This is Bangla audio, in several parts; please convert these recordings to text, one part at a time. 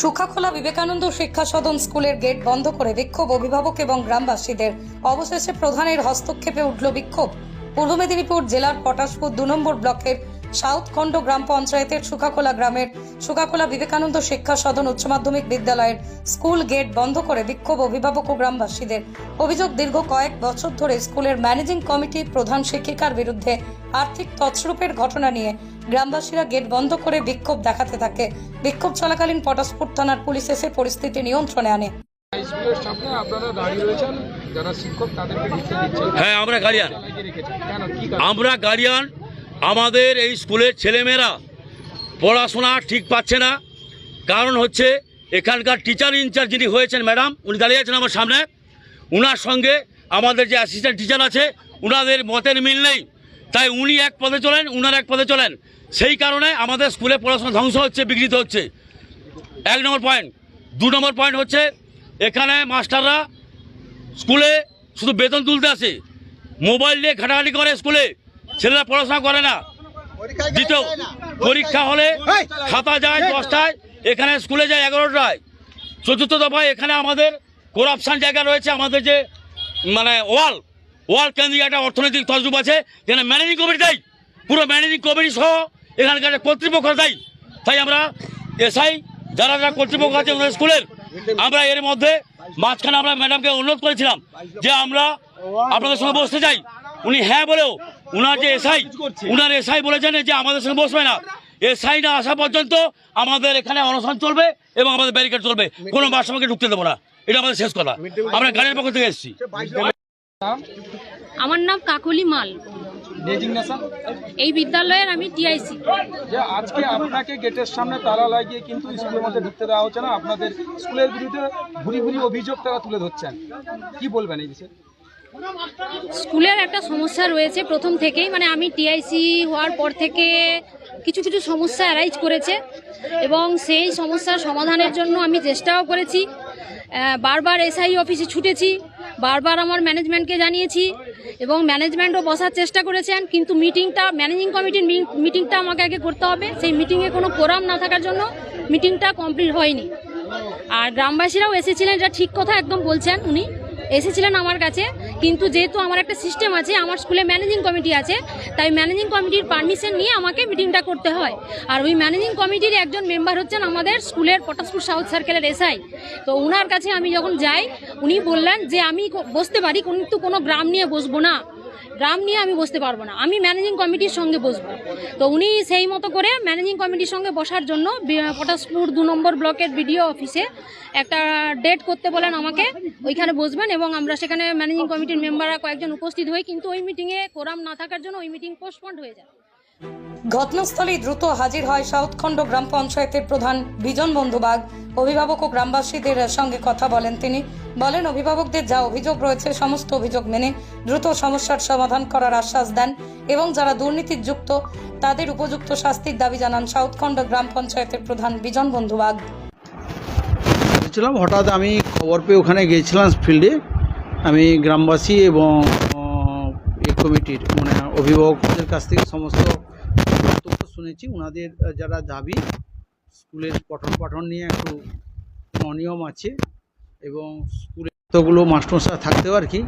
সুখাখোলা বিবেকানন্দ শিক্ষা সদন স্কুলের গেট বন্ধ করে বিক্ষোভ অভিভাবক এবং গ্রামবাসীদের অবশেষে প্রধানের হস্তক্ষেপে উঠল বিক্ষোভ। পূর্ব মেদিনীপুর জেলার পটাশপুর দু নম্বর ব্লকের সাউথ খণ্ড গ্রাম পঞ্চায়েতের সুখাখোলা গ্রামের সুখাখোলা বিবেকানন্দ শিক্ষা সদন উচ্চ মাধ্যমিক বিদ্যালয়ের স্কুল গেট বন্ধ করে বিক্ষোভ অভিভাবক ও গ্রামবাসীদের। অভিযোগ দীর্ঘ কয়েক বছর ধরে স্কুলের ম্যানেজিং কমিটি প্রধান শিক্ষিকার বিরুদ্ধে আর্থিক তছরূপের ঘটনা নিয়ে গ্রামবাসীরা গেট বন্ধ করে বিক্ষোভ দেখাতে থাকে। বিক্ষোভ চলাকালীন পটাশপুর থানার পুলিশ এসে পরিস্থিতি নিয়ন্ত্রণে আনে। স্কুলের সামনে আপনারা দাঁড়িয়ে রয়েছেন যারা শিক্ষক তাদেরকে হ্যাঁ আমরা গার্ডিয়ান? আমরা গার্ডিয়ান আমাদের এই স্কুলের ছেলেমেয়েরা পড়াশোনা ঠিক পাচ্ছে না। কারণ হচ্ছে এখানকার টিচার ইনচার্জ যিনি হয়েছেন ম্যাডাম উনি দাঁড়িয়ে আছেন আমার সামনে। উনার সঙ্গে আমাদের যে অ্যাসিস্ট্যান্ট টিচার আছে, উনাদের মতের মিল নেই। তাই উনি এক পদে চলেন, উনার এক পদে চলেন। সেই কারণে আমাদের স্কুলে পড়াশোনা ধ্বংস হচ্ছে, বিঘ্নিত হচ্ছে। এক নম্বর পয়েন্ট দু নম্বর পয়েন্ট হচ্ছে এখানে মাস্টাররা স্কুলে শুধু বেতন তুলতে আসে। মোবাইল নিয়ে ঘাটাঘাটি করে স্কুলে। ছেলেরা পড়াশোনা করে না। দ্বিতীয় পরীক্ষা হলে খাতা যায় দশটায় এখানে স্কুলে যায় এগারোটায়। চতুর্থ দফায় এখানে আমাদের করাপশান জায়গা রয়েছে আমাদের যে মানে ওয়াল। ওয়াল কেন্দ্রিক একটা অর্থনৈতিক তজরুপ আছে যেখানে ম্যানেজিং কমিটি দেয়। পুরো ম্যানেজিং কমিটি সহ এখানকার কর্তৃপক্ষ দেয়। তাই আমরা এসআই যারা যারা কর্তৃপক্ষ আছে ওনার স্কুলের আমরা এর মধ্যে মাঝখানে আমরা ম্যাডামকে অনুরোধ করেছিলাম যে আমরা আপনাদের সঙ্গে বসতে চাই। উনি হ্যাঁ বলেও উনার যে এসআই উনার এসআই বলেছেন যে আমাদের সঙ্গে বসবে না। এসআই না আসা পর্যন্ত আমাদের এখানে অনশন চলবে এবং আমাদের ব্যারিকেড চলবে। কোনো বাসামাকে ঢুকতে দেবো না। এটা আমাদের শেষ কথা। আমরা গাড়ির পক্ষ থেকে এসেছি। আমার নাম কাকলি মাল। এই বিদ্যালয়ের আমি টিআইসি। যে আজকে আপনাকে গেটের সামনে তালা লাগিয়ে কিন্তু স্কুলের মধ্যে ঢুকতে দেওয়া হচ্ছে না। আপনাদের স্কুলের বিরুদ্ধে ভুরি ভুরি অভিযোগ তারা তুলে ধরছেন। কি বলবেন এই বিষয়ে? স্কুলের একটা সমস্যা রয়েছে প্রথম থেকেই মানে আমি টিআইসি হওয়ার পর থেকে কিছু কিছু সমস্যা অ্যারাইজ করেছে এবং সেই সমস্যার সমাধানের জন্য আমি চেষ্টাও করেছি। বারবার এসআই অফিসে ছুটেছি, বারবার আমার ম্যানেজমেন্টকে জানিয়েছি এবং ম্যানেজমেন্টও বসার চেষ্টা করেছেন কিন্তু মিটিংটা, ম্যানেজিং কমিটির মিটিংটা আমাকে আগে করতে হবে। সেই মিটিংয়ে কোনো কোরাম না থাকার জন্য মিটিংটা কমপ্লিট হয়নি। আর গ্রামবাসীরাও এসেছিলেন, যা ঠিক কথা একদম বলছেন উনি। এসেছিলেন আমার কাছে, কিন্তু যেহেতু আমার একটা সিস্টেম আছে, আমার স্কুলে ম্যানেজিং কমিটি আছে, তাই ম্যানেজিং কমিটির পারমিশন নিয়ে আমাকে মিটিংটা করতে হয়। আর ওই ম্যানেজিং কমিটির একজন মেম্বার হচ্ছেন আমাদের স্কুলের পটাসপুর সাউথ সার্কেলের এসআই তো ওনার কাছে আমি যখন যাই, উনি বললেন যে, আমি বসতে পারি, কিন্তু কোনো গ্রাম নিয়ে বসবো না। গ্রাম নিয়ে আমি বসতে পারব না। আমি ম্যানেজিং কমিটির সঙ্গে বসবো। তো উনি সেই মতো করে ম্যানেজিং কমিটির সঙ্গে বসার জন্য পটাশপুর দু নম্বর ব্লকের বিডিও অফিসে একটা ডেট করতে বলেন আমাকে। ওইখানে বসবেন এবং আমরা সেখানে ম্যানেজিং কমিটির মেম্বাররা কয়েকজন উপস্থিত হই, কিন্তু ওই মিটিংয়ে কোরাম না থাকার জন্য ওই মিটিং পোস্টপন্ড হয়ে যায়। ঘটনাস্থলে দ্রুত হাজির হয় সাউথখণ্ড গ্রাম পঞ্চায়েতের প্রধান বিজন বন্ধুবাগ অভিভাবক ও গ্রামবাসীদের সঙ্গে কথা বলেন তিনি। বলেন, অভিভাবকদের যা অভিযোগ রয়েছে, সমস্ত অভিযোগ মেনে দ্রুত সমস্যার সমাধান করার আশ্বাস দেন এবং যারা দুর্নীতির যুক্ত তাদের উপযুক্ত শাস্তির দাবি জানান সাউথখণ্ড গ্রাম পঞ্চায়েতের প্রধান বিজন বন্ধুবাগ। ছিলাম হঠাৎ আমি খবর পেয়ে ওখানে গিয়েছিলাম ফিল্ডে। আমি গ্রামবাসী এবং এই কমিটির মানে অভিভাবকদের কাছ থেকে সমস্ত শুনেছি। ওনাদের যারা দাবি স্কুলের পঠন পাঠন নিয়ে একটু অনিয়ম আছে এবং স্কুলে কতগুলো মাস্টারমশাই থাকতেও আর কি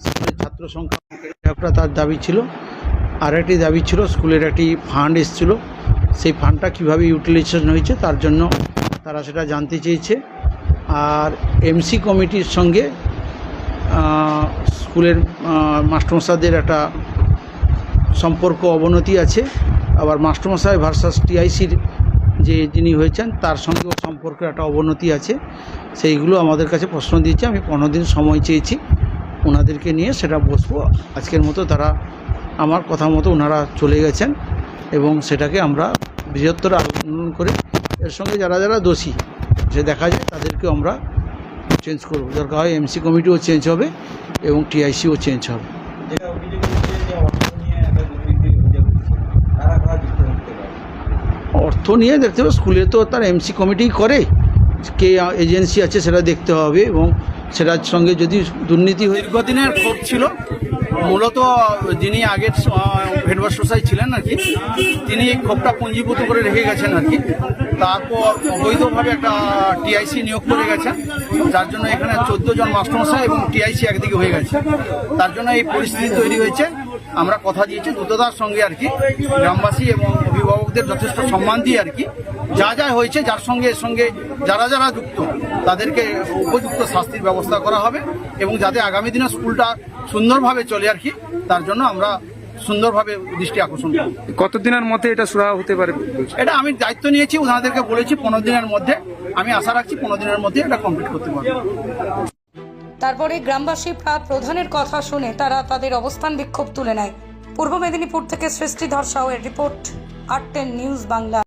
স্কুলের ছাত্র সংখ্যা তার দাবি ছিল আর একটি দাবি ছিল স্কুলের একটি ফান্ড এসেছিল সেই ফান্ডটা কীভাবে ইউটিলাইজেশন হয়েছে তার জন্য তারা সেটা জানতে চেয়েছে। আর এমসি কমিটির সঙ্গে স্কুলের আহ, মাস্টারমশাইদের একটা সম্পর্ক অবনতি আছে আবার মাস্টারমশাই ভার্সাস টিআইসির যে যিনি হয়েছেন, তার সঙ্গেও সম্পর্কের একটা অবনতি আছে। সেইগুলো আমাদের কাছে প্রশ্ন দিয়েছে। আমি পনেরো দিন সময় চেয়েছি। ওনাদেরকে নিয়ে সেটা বসবো। আজকের মতো তারা আমার কথা মতো ওনারা চলে গেছেন এবং সেটাকে আমরা বৃহত্তর আন্দোলন করে এর সঙ্গে যারা যারা দোষী, যে দেখা যায় তাদেরকেও আমরা চেঞ্জ করব। দরকার হয় এমসি কমিটিও চেঞ্জ হবে এবং টিআইসিও চেঞ্জ হবে। অর্থ নিয়ে দেখতে হবে। স্কুলে তো তার এমসি কমিটি করে কে এজেন্সি আছে সেটা দেখতে হবে এবং সেটার সঙ্গে যদি দুর্নীতি হয়ে দীর্ঘদিনের ক্ষোভ ছিল। মূলত যিনি আগের হেডমাস্টার ছিলেন আর কি, তিনি এই ক্ষোভটা পুঞ্জীভূত করে রেখে গেছেন আর কি। তারপর অবৈধভাবে একটা টিআইসি নিয়োগ করে গেছেন, যার জন্য এখানে চোদ্দ জন মাস্টারমশাই এবং টিআইসি একদিকে হয়ে গেছে। তার জন্য এই পরিস্থিতি তৈরি হয়েছে। আমরা কথা দিয়েছি দ্রুততার সঙ্গে আর কি গ্রামবাসী এবং অভিভাবকদের যথেষ্ট সম্মান দিয়ে আর কি যা যা হয়েছে যার সঙ্গে এর সঙ্গে যারা যারা যুক্ত তাদেরকে উপযুক্ত শাস্তির ব্যবস্থা করা হবে এবং যাতে আগামী দিনে স্কুলটা সুন্দরভাবে চলে আর কি তার জন্য আমরা সুন্দরভাবে দৃষ্টি আকর্ষণ করব। কতদিনের মধ্যে এটা সুরাহা হতে পারে এটা আমি দায়িত্ব নিয়েছি ওনাদেরকে বলেছি পনেরো দিনের মধ্যে আমি আশা রাখছি পনেরো দিনের মধ্যে এটা কমপ্লিট করতে পারব। তারপরে গ্রামবাসী প্রা- প্রধানের কথা শুনে তারা তাদের অবস্থান বিক্ষোভ তুলে নেয়। পূর্ব মেদিনীপুর থেকে সৃষ্টি ধর্ষাও এর রিপোর্ট আর টেন নিউজ বাংলা।